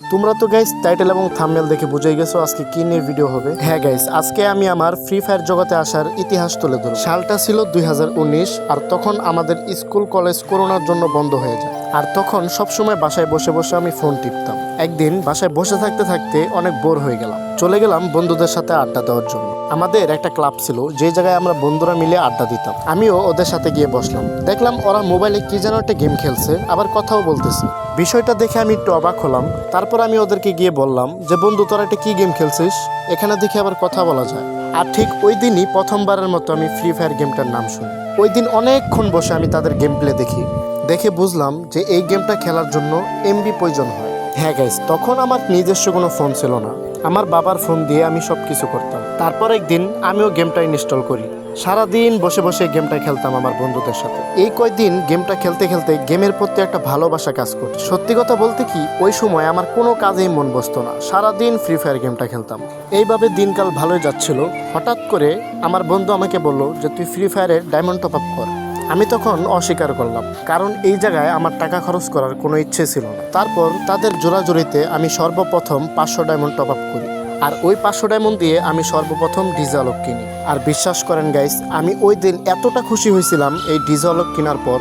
তোমরা তো guys title এবং থাম্বনেল দেখে বুঝেই গেছো আজকে কি নিয়ে ভিডিও হবে। হ্যাঁ গাইস আজকে আমি আমার ফ্রি ফায়ার জগতে আসার ইতিহাস তুলে ধরব। সালটা ছিল দুই হাজার উনিশ আর তখন আমাদের স্কুল কলেজ করোনার জন্য বন্ধ হয়ে যায়। আর তখন সবসময় বাসায় বসে বসে আমি ফোন টিপতাম। একদিন বাসায় বসে থাকতে থাকতে অনেক বোর হয়ে গেলাম। চলে গেলাম বন্ধুদের সাথে আড্ডা দেওয়ার জন্য। আমাদের একটা ক্লাব ছিল, যে জায়গায় আমরা বন্ধুরা মিলে আড্ডা দিতাম। আমিও ওদের সাথে গিয়ে বসলাম। দেখলাম ওরা মোবাইলে কি যেন একটা গেম খেলছে, আবার কথাও বলতেছে। বিষয়টা দেখে আমি একটু অবাক হলাম। তারপর আমি ওদেরকে গিয়ে বললাম যে, বন্ধু, তোরা একটা কি গেম খেলছিস? এখানে দেখে আবার কথা বলা যায়। আর ঠিক ওই দিনই প্রথমবারের মতো আমি ফ্রি ফায়ার গেমটার নাম শুনি। ওই দিন অনেকক্ষণ বসে আমি তাদের গেম প্লে দেখি। দেখে বুঝলাম যে, এই গেমটা খেলার জন্য এমবি প্রয়োজন হয়। হ্যাঁ গাইস তখন আমার নিজস্ব কোনো ফোন ছিল না। আমার বাবার ফোন দিয়ে আমি সব কিছু করতাম। তারপর একদিন আমিও গেমটা ইনস্টল করি। সারাদিন বসে বসে গেমটা খেলতাম আমার বন্ধুদের সাথে। এই কয়েকদিন গেমটা খেলতে খেলতে গেমের প্রতি একটা ভালোবাসা কাজ করত সত্যি কথা বলতে কি, ওই সময় আমার কোনো কাজেই মন বসতো না। সারাদিন ফ্রি ফায়ার গেমটা খেলতাম। এইভাবে দিনকাল ভালোই যাচ্ছিল। হঠাৎ করে আমার বন্ধু আমাকে বলল যে, তুই ফ্রি ফায়ারের ডায়মন্ড টপ আপ কর। আমি তখন অস্বীকার করলাম, কারণ এই জায়গায় আমার টাকা খরচ করার কোনো ইচ্ছে ছিল না। তারপর তাদের জোরাজোরিতে আমি সর্বপ্রথম পাঁচশো ডায়মন্ড টপ আপ করি, আর ওই পাঁচশো ডায়মন্ড দিয়ে আমি সর্বপ্রথম ডিজে আলোক কিনি। আর বিশ্বাস করেন গাইস আমি ওই দিন এতটা খুশি হয়েছিলাম এই ডিজে আলোক কেনার পর,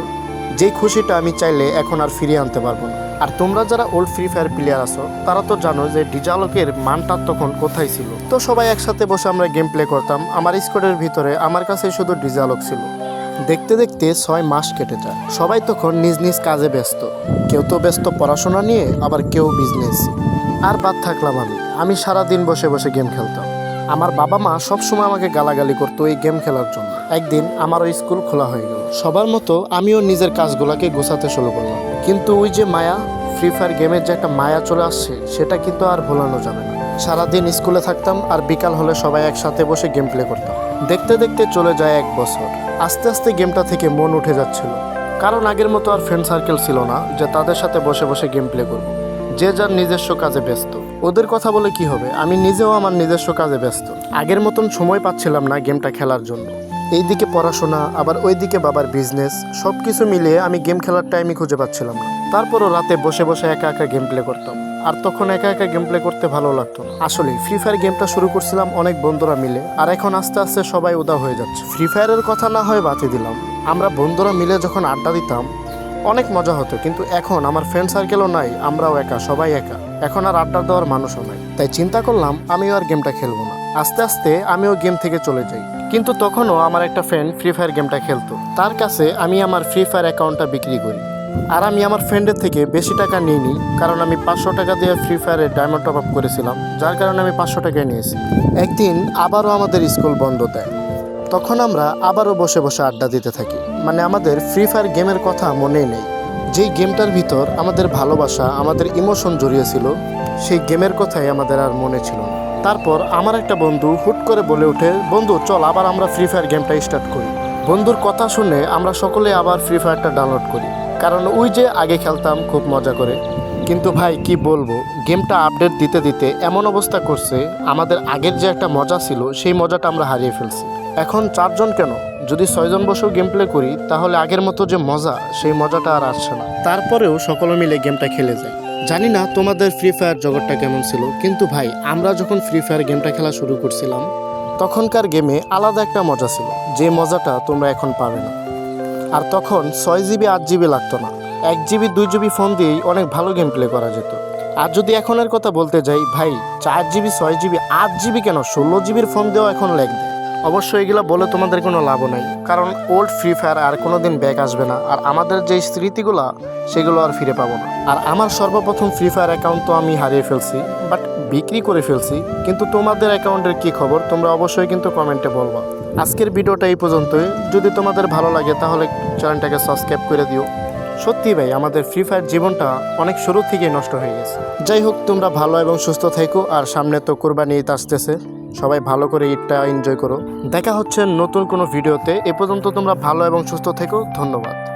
যেই খুশিটা আমি চাইলে এখন আর ফিরিয়ে আনতে পারব না। আর তোমরা যারা ওল্ড ফ্রি ফায়ার প্লেয়ার আছো, তারা তো জানো যে ডিজালকের মানটা তখন কোথায় ছিল। তো সবাই একসাথে বসে আমরা গেম প্লে করতাম, আমার স্কোয়াডের ভিতরে আমার কাছে শুধু ডিজালক ছিল। দেখতে দেখতে ছয় মাস কেটে যায়। সবাই তখন নিজ নিজ কাজে ব্যস্ত। কেউ তো ব্যস্ত পড়াশোনা নিয়ে, আবার কেউ বিজনেস আর বাদ থাকলাম আমি। আমি সারা দিন বসে বসে গেম খেলতাম। আমার বাবা মা সবসময় আমাকে গালাগালি করতো এই গেম খেলার জন্য। একদিন আমারও স্কুল খোলা হয়ে গেল। সবার মতো আমিও নিজের কাজগুলোকে গোছাতে শুরু করলাম। কিন্তু ওই যে মায়া ফ্রি ফায়ার গেমের যে একটা মায়া চলে আসছে, সেটা কিন্তু আর ভোলানো যাবে না। সারাদিন স্কুলে থাকতাম আর বিকাল হলে সবাই একসাথে বসে গেম প্লে করতাম। দেখতে দেখতে চলে যায় এক বছর। আস্তে আস্তে গেমটা থেকে মন উঠে যাচ্ছিল। কারণ আগের মতো আর ফ্রেন্ড সার্কেল ছিল না যে তাদের সাথে বসে বসে গেম প্লে করব। যে যার নিজস্ব কাজে ব্যস্ত। ওদের কথা বলে কি হবে? আমি নিজেও আমার নিজস্ব কাজে ব্যস্ত। আগের মতন সময় পাচ্ছিলাম না গেমটা খেলার জন্য। এইদিকে পড়াশোনা, আবার ওইদিকে বাবার বিজনেস সব কিছু মিলিয়ে আমি গেম খেলার টাইমই খুঁজে পাচ্ছিলাম না। তারপরও রাতে বসে বসে একা একা গেম প্লে করতাম। আর তখন একা একা গেম প্লে করতে ভালো লাগতো আসলে ফ্রি ফায়ার গেমটা শুরু করছিলাম অনেক বন্ধুরা মিলে, আর এখন আস্তে আস্তে সবাই উদা হয়ে যাচ্ছে। ফ্রি ফায়ারের কথা না হয় বাতি দিলাম। আমরা বন্ধুরা মিলে যখন আড্ডা দিতাম, অনেক মজা হতো, কিন্তু এখন আমার ফ্রেন্ড সার্কেলও নাই, আমরাও একা, সবাই একা। এখন আর আড্ডা দেওয়ার মানুষও নাই। তাই চিন্তা করলাম, আমিও আর গেমটা খেলব না। আস্তে আস্তে আমিও গেম থেকে চলে যাই। কিন্তু তখনও আমার একটা ফ্রেন্ড ফ্রি ফায়ার গেমটা খেলতো। তার কাছে আমি আমার ফ্রি ফায়ার অ্যাকাউন্টটা বিক্রি করি। আর আমি আমার ফ্রেন্ডের থেকে বেশি টাকা নিইনি, কারণ আমি পাঁচশো টাকা দিয়ে ফ্রি ফায়ারে ডায়মন্ড টপ আপ করেছিলাম, যার কারণে আমি পাঁচশো টাকায় নিয়েছি। একদিন আবারও আমাদের স্কুল বন্ধ দেয়। তখন আমরা আবারও বসে বসে আড্ডা দিতে থাকি। মানে আমাদের ফ্রি ফায়ার গেমের কথা মনেই নেই। যেই গেমটার ভিতর আমাদের ভালোবাসা, আমাদের ইমোশন জড়িয়েছিল, সেই গেমের কথাই আমাদের আর মনে ছিল না। তারপর আমার একটা বন্ধু হুট করে বলে ওঠে, বন্ধু, চল আবার আমরা ফ্রি ফায়ার গেমটা স্টার্ট করি। বন্ধুর কথা শুনে আমরা সকলে আবার ফ্রি ফায়ারটা ডাউনলোড করি। কারণ ওই যে আগে খেলতাম, খুব মজা করে। কিন্তু ভাই, কি বলব? গেমটা আপডেট দিতে দিতে এমন অবস্থা করছে, আমাদের আগের যে একটা মজা ছিল, সেই মজাটা আমরা হারিয়ে ফেলছি। এখন চারজন কেন? যদি ছয়জন বসেও গেম প্লে করি, তাহলে আগের মতো যে মজা, সেই মজাটা আর আসছে না। তারপরেও সকলে মিলে গেমটা খেলে যায়। জানি না তোমাদের ফ্রি ফায়ার জগৎটা কেমন ছিল, কিন্তু ভাই, আমরা যখন ফ্রি ফায়ার গেমটা খেলা শুরু করছিলাম, তখনকার গেমে আলাদা একটা মজা ছিল, যে মজাটা তোমরা এখন পাবে না। আর তখন ছয় জিবি আট জিবি লাগতো না। এক জিবি দুই জিবি ফোন দিয়েই অনেক ভালো গেম প্লে করা যেত। আর যদি এখনের কথা বলতে যাই, ভাই, চার জিবি ছয় জিবি আট জিবি কেন? ষোলো জিবির ফোন দিয়েও এখন লাগবে অবশ্য এগুলো বলে তোমাদের কোনো লাভও নাই, কারণ ওল্ড ফ্রি ফায়ার আর কোনো দিন ব্যাক আসবে না, আর আমাদের যে স্মৃতিগুলো, সেগুলো আর ফিরে পাবো না। আর আমার সর্বপ্রথম ফ্রি ফায়ার অ্যাকাউন্ট তো আমি হারিয়ে ফেলছি বাট বিক্রি করে ফেলছি, কিন্তু তোমাদের অ্যাকাউন্টের কি খবর? তোমরা অবশ্যই কিন্তু কমেন্টে বলবা। আজকের ভিডিওটা এই পর্যন্তই। যদি তোমাদের ভালো লাগে, তাহলে চ্যানেলটাকে সাবস্ক্রাইব করে দিও। সত্যি ভাই, আমাদের ফ্রি ফায়ার জীবনটা অনেক শুরু থেকেই নষ্ট হয়ে গেছে। যাই হোক, তোমরা ভালো এবং সুস্থ থেকো, আর সামনে তো কোরবানি ঈদ আসতেছে। সবাই ভালো করে ঈদটা এনজয় করো। দেখা হচ্ছে নতুন কোনো ভিডিওতে। এ পর্যন্ত তোমরা ভালো এবং সুস্থ থেকো। ধন্যবাদ।